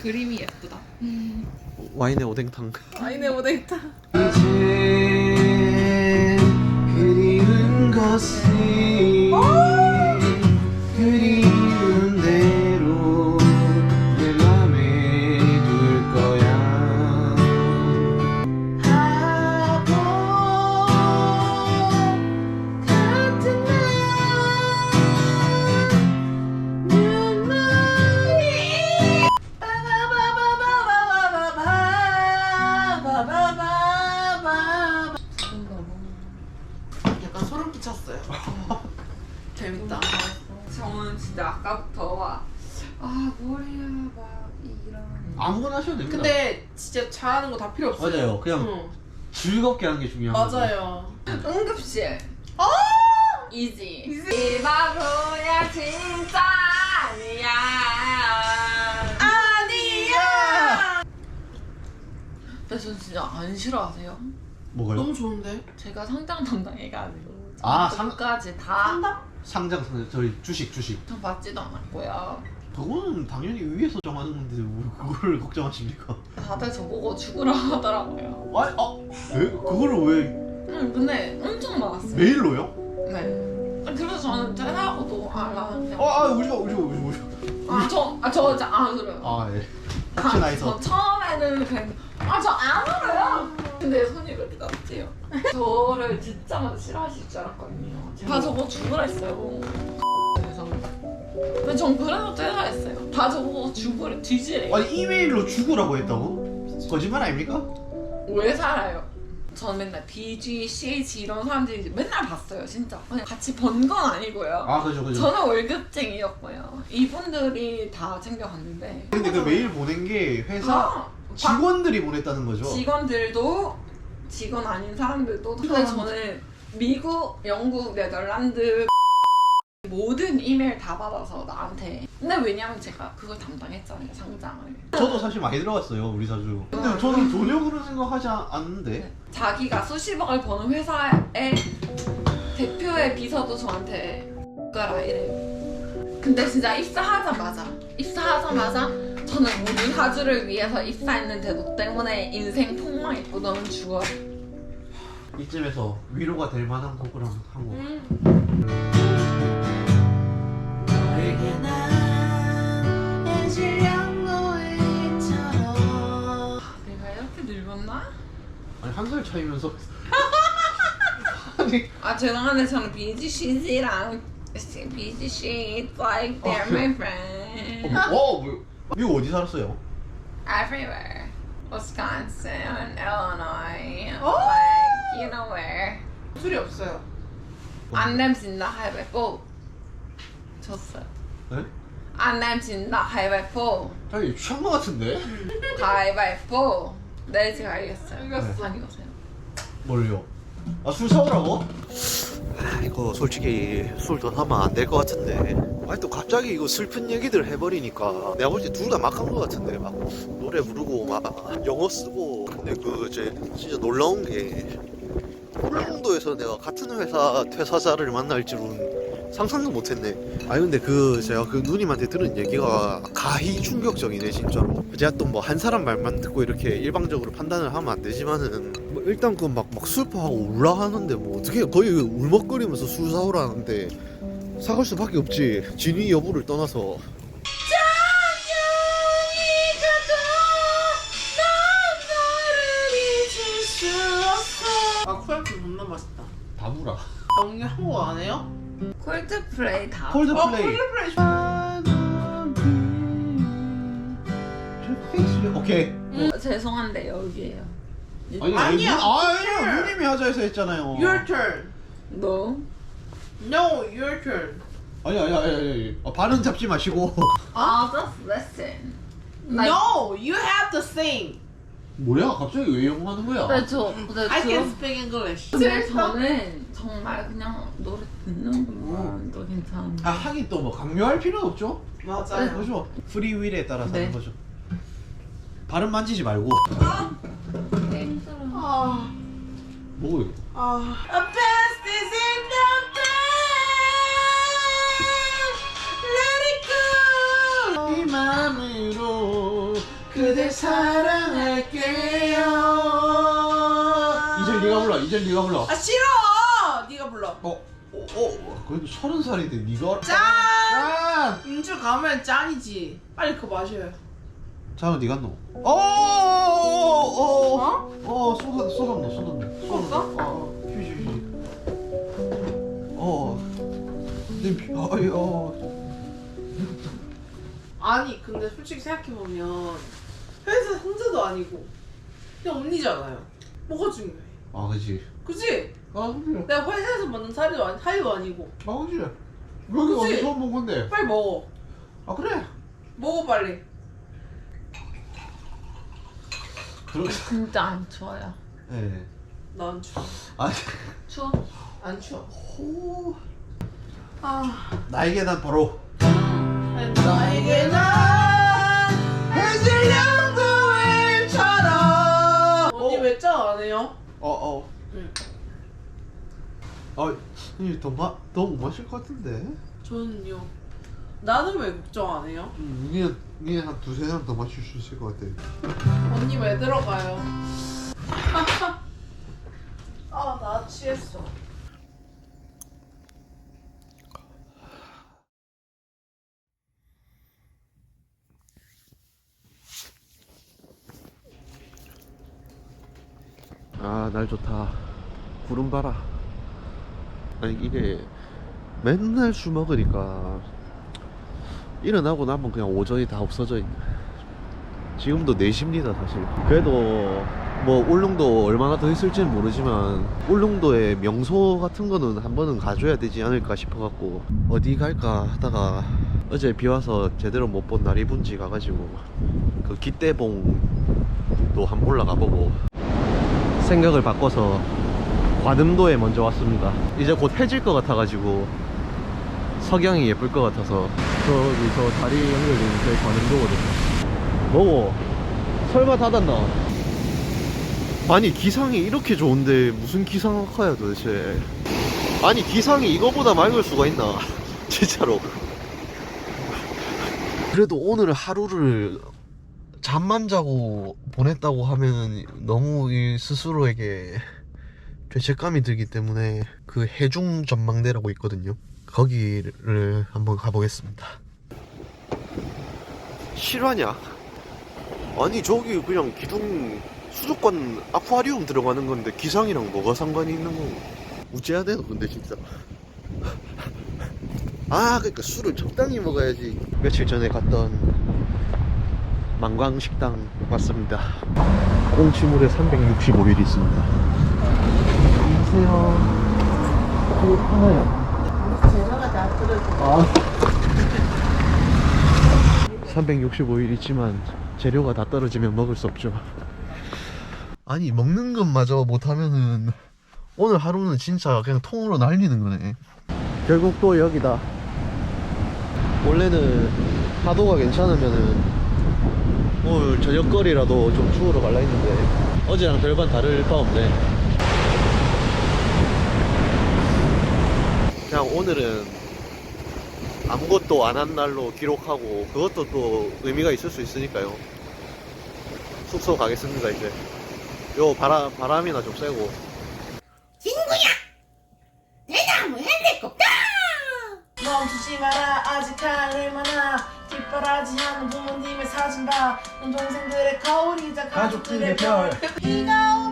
그림이 예쁘다. 와인의 오뎅탕. 아이네 오데이터. 이제 그리운 것이 아 머리야 막 이런. 아무거나 하셔도 됩니다 근데 진짜 잘하는 거 다 필요 없어요. 맞아요. 그냥 응. 즐겁게 하는 게 중요한 거죠 맞아요. 응급실. 이지. 이 바보야 진짜 아니야. 아니야. 근데 전 진짜 안 싫어하세요? 뭐가요? 너무 좋은데? 제가 상장 담당해가지고 아, 상- 까지 다. 상장 상장 저희 주식 주식 전 받지도 않았고요. 그거는 당연히 위에서 정하는 건데 왜 그거를 걱정하십니까? 다들 저보고 죽으라 하더라고요. 아니 아 왜? 그거를 왜 응, 근데 엄청 많았어요. 메일로요? 네. 그래서 저는 퇴사하고도 아, 그냥. 아, 아 우리가 우리가 우리가 우리가 아, 저, 아, 저, 진짜 안 그래요. 아 예. 아, 혹시나 저 해서 처음에는 그냥, 아, 저안 그래요. 근데 손이 그렇게 낮대요. 저를 듣자마자 싫어하실 줄 알았거든요. 다 저보고 죽으라 했어요. 근데 전 그래서 퇴사했어요. 다 저보고 죽으래, 뒤지래. 아니 이메일로 죽으라고 했다고? 거짓말 아닙니까? 왜 살아요? 전 맨날 BG, CH 이런 사람들이 맨날 봤어요, 진짜. 그냥 같이 번 건 아니고요. 아 그죠 그죠. 저는 월급쟁이였고요. 이분들이 다 챙겨갔는데. 근데 그 메일 보낸 게 회사 아, 직원들이 보냈다는 거죠? 직원들도 직원 아닌 사람들도 근데 저는 미국, 영국, 네덜란드 모든 이메일 다 받아서 나한테. 근데 왜냐면 제가 그걸 담당했잖아요 상장을. 저도 사실 많이 들어갔어요 우리 사주. 근데 저는 전혀 그런 생각하지 않- 않는데. 자기가 수십억을 버는 회사의 대표의 비서도 저한테 가라 이래요 근데 진짜 입사하자마자 입사하자마자 저는 모든 사주를 위해서 입사했는데 너 때문에 인생 폭망했고 너는 죽어 이쯤에서 위로가 될 만한 곡을 한 곡. 너에게 난 질량 노예처럼 내가 이렇게 늙었나? 아니 한 살 차이면서. 아니 아 죄송한데 저는 BGC랑 BGC like they're my friend 어, 뭐, 뭐, 미국 어디 살았어요? everywhere Wisconsin, Illinois Oh! You know where? 술이 없어요. 안 냄진다 하이웨포 졌어요. 네? 안 냄진다 하이웨포 아니 취한 거 같은데? 가위바위보. 내지 가겠어요. 이겼어. 안 이거세요. 뭘요? 아 술 사오라고? 아 이거 솔직히 술더 사면 안 될 것 같은데. 아니 또 갑자기 이거 슬픈 얘기들 해버리니까 내가 볼 때 둘 다 막한 것 같은데. 막 노래 부르고 막 영어 쓰고. 근데 그 이제 진짜 놀라운 게 울릉도에서 내가 같은 회사 퇴사자를 만날 줄은 상상도 못했네. 아니 근데 그 제가 그 누님한테 들은 얘기가 가히 충격적이네 진짜로. 제가 또 뭐 한 사람 말만 듣고 이렇게 일방적으로 판단을 하면 안 되지만은 뭐 일단 그 막 막 슬퍼하고 울라 하는데 뭐 어떻게 거의 울먹거리면서 술 사오라는데 사갈 수밖에 없지. 진위 여부를 떠나서 존나 맛있다. 다부라. 언니 한국 안 해요? 콜드플레이 다. 어 콜드플레이. 콜드플레이. 오케이. 어, 죄송한데 여기에요. 아니 아니야, 누- 아니요 누님이 하자 해서 했잖아요. Your turn. 너? No your turn. 아니 아니 아니 아니 아, 발은 잡지 마시고. I'll just listen Like- No you have to sing 뭐야? 갑자기 왜 영어 하는 거야? 근데 저 근데 I 저. can speak English. 근데 저는 정말 그냥 노래 듣는 것만 더 괜찮아. 아 하긴 또 뭐 강요할 필요는 없죠? 맞아요. 그죠? 프리윌에 따라서 네. 하는 거죠. 발은 만지지 말고. 네, 힘들어. 아, 뭐고 이거? 아. A best is in the bed Let it go. 이 맘으로 그대 사랑할게요 이제 네가 불러 이제 네가 불러 아 싫어. 네가 불러. 어, 어, 어 그래도 서른 살인데 네가 짠. 짠! 인줄 가면 짠이지. 빨리 그거 마셔요. 잠깐 네가 노 어어 어 어 어? 어 쏟았네 쏟았네 쏟았네 쏟았어? 어 휴지 휴지 어 냄비 아이 어 아니 근데 솔직히 생각해 보면 회사 형제도 아니고 그냥 언니잖아요. 뭐가 중요해? 아 그지 그지? 아 그래 내가 회사에서 만난 사이도 아니 사이도 아니고. 아 그지 여기 그치? 어디 처음 본 건데 빨리 먹어. 아 그래 먹어 빨리. 그렇게 진짜 안 추워요. 예난 추워. 아 추워? 안 추워. 호 아. 나에게 난 바로 나에게 난 해질녘 어어 응. 아 이게 더마 더못 마실 것 같은데 저는요. 나는 왜 걱정 안 해요? 음, 이게 이게 한 두세 잔 더 마실 수 있을 것 같아 언니 왜 들어가요? 아, 나 취했어. 아 날 좋다. 구름 봐라. 아니 이게 맨날 술 먹으니까 일어나고 나면 그냥 오전이 다 없어져 있네. 지금도 4시입니다 사실. 그래도 뭐 울릉도 얼마나 더 있을지는 모르지만 울릉도의 명소 같은 거는 한 번은 가줘야 되지 않을까 싶어 갖고 어디 갈까 하다가 어제 비 와서 제대로 못 본 나리분지 가가지고 그 기대봉도 한번 올라가 보고 생각을 바꿔서 관음도에 먼저 왔습니다. 이제 곧 해질 것 같아가지고 석양이 예쁠 것 같아서 저기 저 다리 연결되는 게 관음도거든요. 뭐고? 설마 닫았나? 아니 기상이 이렇게 좋은데 무슨 기상학과야 도대체? 아니 기상이 이거보다 맑을 수가 있나? 진짜로. 그래도 오늘 하루를 잠만 자고 보냈다고 하면 너무 이 스스로에게 죄책감이 들기 때문에 그 해중 전망대라고 있거든요. 거기를 한번 가보겠습니다. 실화냐? 아니 저기 그냥 기둥 수족관 아쿠아리움 들어가는 건데 기상이랑 뭐가 상관이 있는 거고 우째야 되노 근데 진짜 아 그러니까 술을 적당히 먹어야지 며칠 전에 갔던 망광식당 왔습니다. 꽁치물에 365일 있습니다. 안녕하세요. 그거 하나요? 제사가 다 들어줘. 아. 365일 있지만 재료가 다 떨어지면 먹을 수 없죠. 아니 먹는 것마저 못하면은 오늘 하루는 진짜 그냥 통으로 날리는 거네. 결국 또 여기다. 원래는 파도가 괜찮으면은 오늘 저녁거리라도 좀 추우러 갈라 했는데 어제랑 별반 다를 바 없네. 그냥 오늘은 아무것도 안 한 날로 기록하고 그것도 또 의미가 있을 수 있으니까요. 숙소 가겠습니다 이제. 요 바람 바람이나 좀 쐬고. 뒷바라지 하는 부모님의 사진 봐넌 동생들의 거울이자 가족들의 별. 비가 오